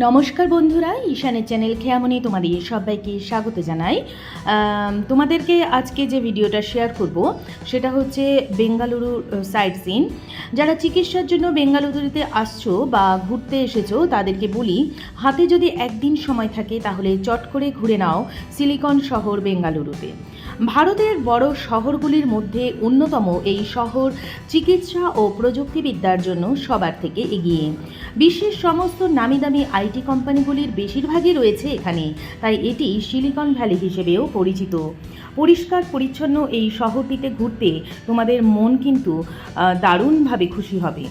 নমস্কার বন্ধুরা, ঈশানের চ্যানেল খেয়ামনি তোমাদের সবাইকে স্বাগত জানাই। তোমাদেরকে আজকে যে ভিডিওটা শেয়ার করব, সেটা হচ্ছে বেঙ্গালুরু সাইট সিন যারা চিকিৎসার জন্য বেঙ্গালুরুতে আসছো বা ঘুরতে এসেছ, তাদেরকে বলি, হাতে যদি একদিন সময় থাকে, তাহলে চট করে ঘুরে নাও সিলিকন শহর বেঙ্গালুরুতে। ভারতের বড় শহরগুলির মধ্যে অন্যতম এই শহর চিকিৎসা ও প্রযুক্তিবিদ্যার জন্য সবার থেকে এগিয়ে। বিশ্বের সমস্ত নামি দামি আইটি কোম্পানিগুলির বেশিরভাগই রয়েছে এখানে। তাই এটি সিলিকন ভ্যালি হিসেবেও পরিচিত। পরিষ্কার, পরিচ্ছন্ন এই শহরটিতে ঘুরতে তোমাদের মন কিন্তু দারুণভাবে খুশি হবে।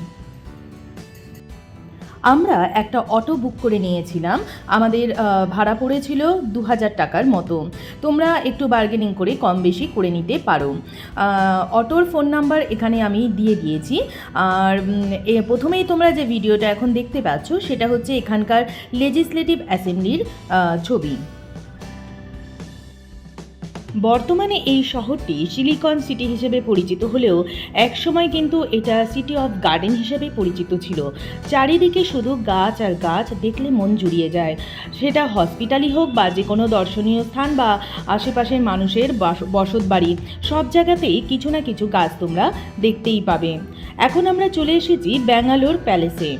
আমরা একটা অটো বুক করে নিয়েছিলাম। আমাদের ভাড়া পড়েছিল দু হাজার টাকার মতো। তোমরা একটু বার্গেনিং করে কম বেশি করে নিতে পারো। অটোর ফোন নাম্বার এখানে আমি দিয়ে দিয়েছি। আর প্রথমেই তোমরা যে ভিডিওটা এখন দেখতে পাচ্ছ, সেটা হচ্ছে এখানকার লেজিসলেটিভ অ্যাসেম্বলির ছবি। বর্তমানে এই শহরটি সিলিকন সিটি হিসেবে পরিচিত হলেও একসময় কিন্তু এটা সিটি অফ গার্ডেন হিসেবে পরিচিত ছিল। চারিদিকে শুধু গাছ আর গাছ দেখলে মন জুড়িয়ে যায়। সেটা হসপিটালই হোক বা যে কোনো দর্শনীয় স্থান বা আশেপাশের মানুষের বাস- বসত বাড়ি সব জায়গাতেই কিছু না কিছু গাছ তোমরা দেখতেই পাবে। এখন আমরা চলে এসেছি ব্যাঙ্গালোর প্যালেসে।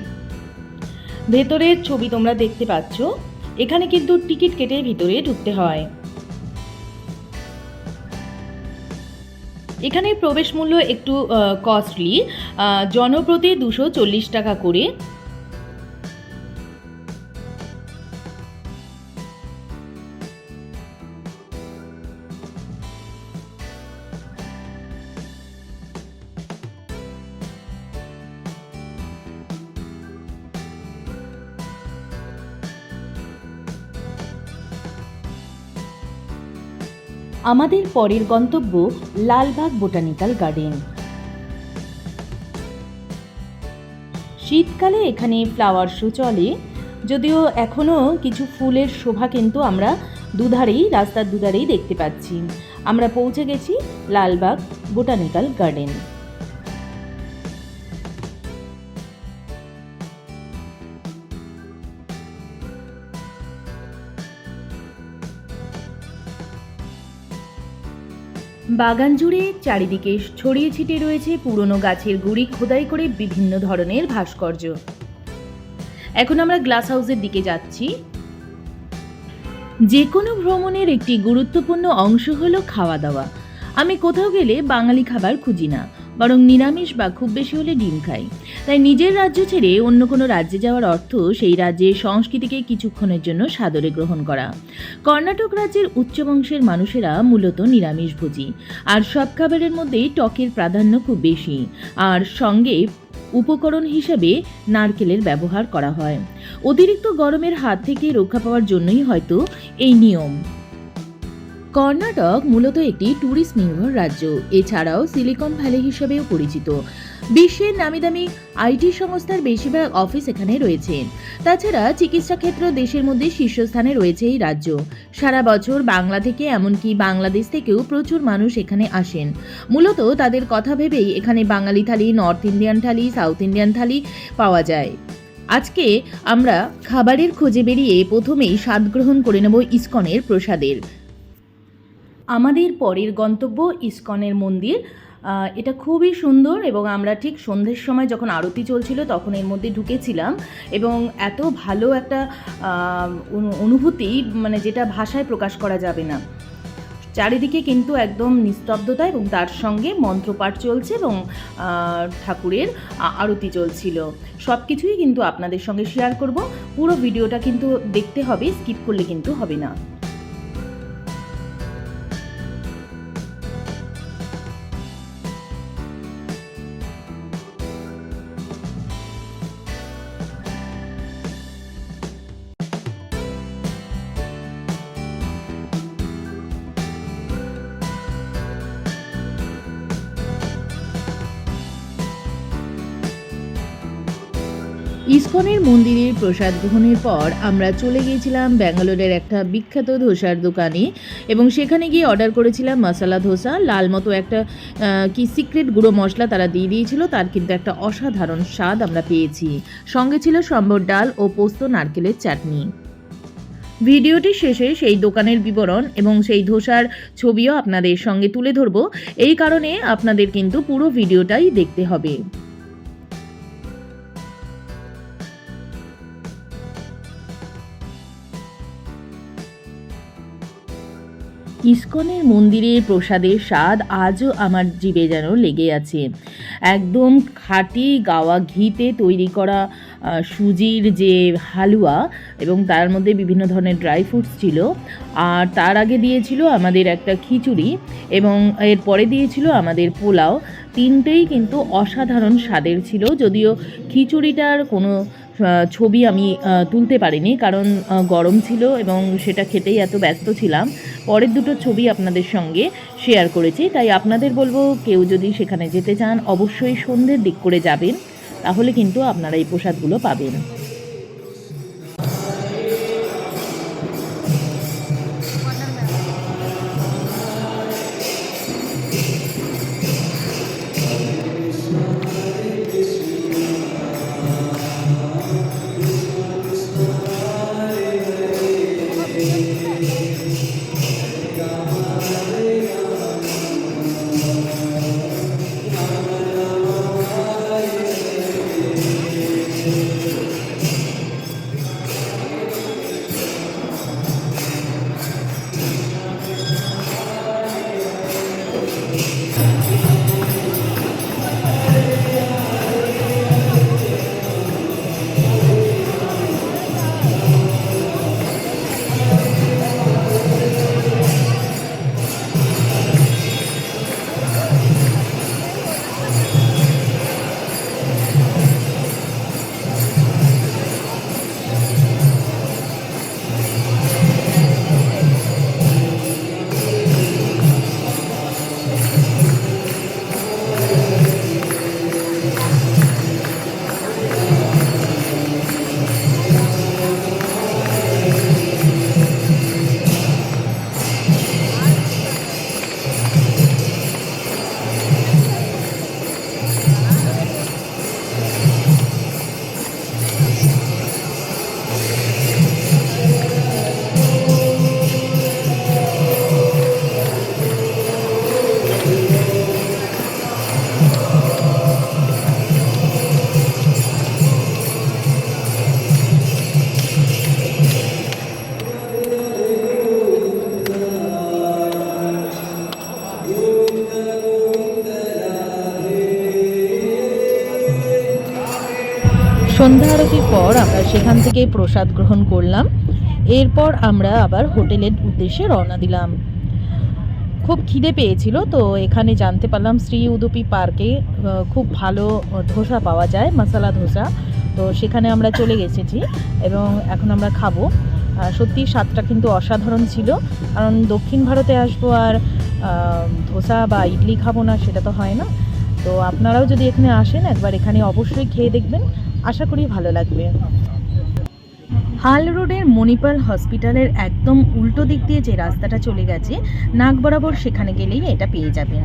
ভেতরের ছবি তোমরা দেখতে পাচ্ছ। এখানে কিন্তু টিকিট কেটে ভিতরে ঢুকতে হয়। এখানে প্রবেশ মূল্য একটু কস্টলি জনপ্রতি দুশো চল্লিশ টাকা করে। আমাদের পরের গন্তব্য লালবাগ বোটানিক্যাল গার্ডেন। শীতকালে এখানে ফ্লাওয়ার শো চলে, যদিও এখনও কিছু ফুলের শোভা কিন্তু আমরা দুধারেই, রাস্তার দুধারেই দেখতে পাচ্ছি। আমরা পৌঁছে গেছি লালবাগ বোটানিক্যাল গার্ডেন। বাগান জুড়ে চারিদিকে ছড়িয়ে ছিটিয়ে রয়েছে পুরনো গাছের গুড়ি খোদাই করে বিভিন্ন ধরনের ভাস্কর্য। এখন আমরা গ্লাস হাউসের দিকে যাচ্ছি। যে কোনো ভ্রমণের একটি গুরুত্বপূর্ণ অংশ হলো খাওয়া দাওয়া। আমি কোথাও গেলে বাঙালি খাবার খুঁজি না। বরং নিরামিষ বা খুব বেশি হলে ডিম খাই তাই নিজের রাজ্য ছেড়ে অন্য কোনো রাজ্যে যাওয়ার অর্থ সেই রাজ্যের সংস্কৃতিকে কিছুক্ষণের জন্য সাদরে গ্রহণ করা। কর্ণাটক রাজ্যের উচ্চ বংশের মানুষেরা মূলত নিরামিষভোজী আর সব খাবারের মধ্যেই টকের প্রাধান্য খুব বেশি। আর সঙ্গে উপকরণ হিসেবে নারকেলের ব্যবহার করা হয়। অতিরিক্ত গরমের হাত থেকে রক্ষা পাওয়ার জন্যই হয়তো এই নিয়ম। কর্ণাটক মূলত একটি ট্যুরিস্ট নির্ভর রাজ্য। এছাড়াও সিলিকন ভ্যালি হিসেবেও পরিচিত। বিশ্বের নামিদামি আইটি সংস্থার বেশিরভাগ অফিস এখানে রয়েছে। তাছাড়া চিকিৎসা ক্ষেত্র দেশের মধ্যে শীর্ষস্থানে রয়েছে এই রাজ্য। সারা বছর বাংলা থেকে, এমনকি বাংলাদেশ থেকেও প্রচুর মানুষ এখানে আসেন। মূলত তাদের কথা ভেবেই এখানে Bengali thali north Indian thali south Indian thali পাওয়া যায়। আজকে আমরা খাবারের খোঁজে বেরিয়ে প্রথমেই স্বাদ গ্রহণ করে নেব ইস্কনের প্রসাদের। আমাদের পরের গন্তব্য ইস্কনের মন্দির। এটা খুবই সুন্দর এবং আমরা ঠিক সন্ধ্যের সময় যখন আরতি চলছিল তখন এর মধ্যে ঢুকেছিলাম এবং এত ভালো একটা অনু- অনুভূতি মানে যেটা ভাষায় প্রকাশ করা যাবে না। চারিদিকে কিন্তু একদম নিস্তব্ধতা এবং তার সঙ্গে মন্ত্রপাঠ চলছে এবং ঠাকুরের আরতি চলছিল। সব কিছুই কিন্তু আপনাদের সঙ্গে শেয়ার করব। পুরো ভিডিওটা কিন্তু দেখতে হবে স্কিপ করলে কিন্তু হবে না। ইসকনের মন্দিরের প্রসাদ গ্রহণের পর আমরা চলে গিয়েছিলাম ব্যাঙ্গালোরের একটা বিখ্যাত ধোসার দোকানে এবং সেখানে গিয়ে অর্ডার করেছিলাম মশলা ধোসা, লাল মতো একটা কি সিক্রেট গুঁড়ো মশলা তারা দিয়ে দিয়েছিল, তার কিন্তু একটা অসাধারণ স্বাদ আমরা পেয়েছি। সঙ্গে ছিল সম্বর ডাল ও পোস্ত নারকেলের চাটনি। ভিডিওটি শেষে সেই দোকানের বিবরণ এবং সেই ধোসার ছবিও আপনাদের সঙ্গে তুলে ধরবো। এই কারণে আপনাদের কিন্তু পুরো ভিডিওটাই দেখতে হবে। ইসকনের মন্দিরের প্রসাদের স্বাদ আজও আমার জীবে যেন লেগে আছে। একদম খাঁটি গাওয়া ঘিতে তৈরি করা সুজির যে হালুয়া এবং তার মধ্যে বিভিন্ন ধরনের ড্রাই ফ্রুটস ছিল, আর তার আগে দিয়েছিল আমাদের একটা খিচুড়ি এবং এর পরে দিয়েছিল আমাদের পোলাও। তিনটেই কিন্তু অসাধারণ স্বাদের ছিল, যদিও খিচুড়িটার কোনো ছবি আমি তুলতে পারিনি কারণ গরম ছিল এবং সেটা খেতেই এত ব্যস্ত ছিলাম। পরের দুটো ছবি আপনাদের সঙ্গে শেয়ার করেছি, তাই আপনাদের বলব কেউ যদি সেখানে যেতে চান অবশ্যই সন্ধ্যের দিক করে যাবেন, তাহলে কিন্তু আপনারা এই প্রসাদগুলো পাবেন। সন্ধ্যা আরতির পর আমরা সেখান থেকে প্রসাদ গ্রহণ করলাম। এরপর আমরা আবার হোটেলের উদ্দেশ্যে রওনা দিলাম। খুব খিদে পেয়েছিল, তো এখানে জানতে পারলাম শ্রী উদুপি পার্কে খুব ভালো ধোসা পাওয়া যায়, মশলা ধোসা। তো সেখানে আমরা চলে গেছেছি এবং এখন আমরা খাব। সত্যি স্বাদটা কিন্তু অসাধারণ ছিল। কারণ দক্ষিণ ভারতে আসব আর ধোসা বা ইডলি খাব না, সেটা তো হয় না। তো আপনারাও যদি এখানে আসেন, একবার এখানে অবশ্যই খেয়ে দেখবেন। আশা করি ভালো লাগবে। হাল রোডের মণিপাল হসপিটালের একদম উল্টো দিক দিয়ে যে রাস্তাটা চলে গেছে নাক বরাবর সেখানে গেলেই এটা পেয়ে যাবেন।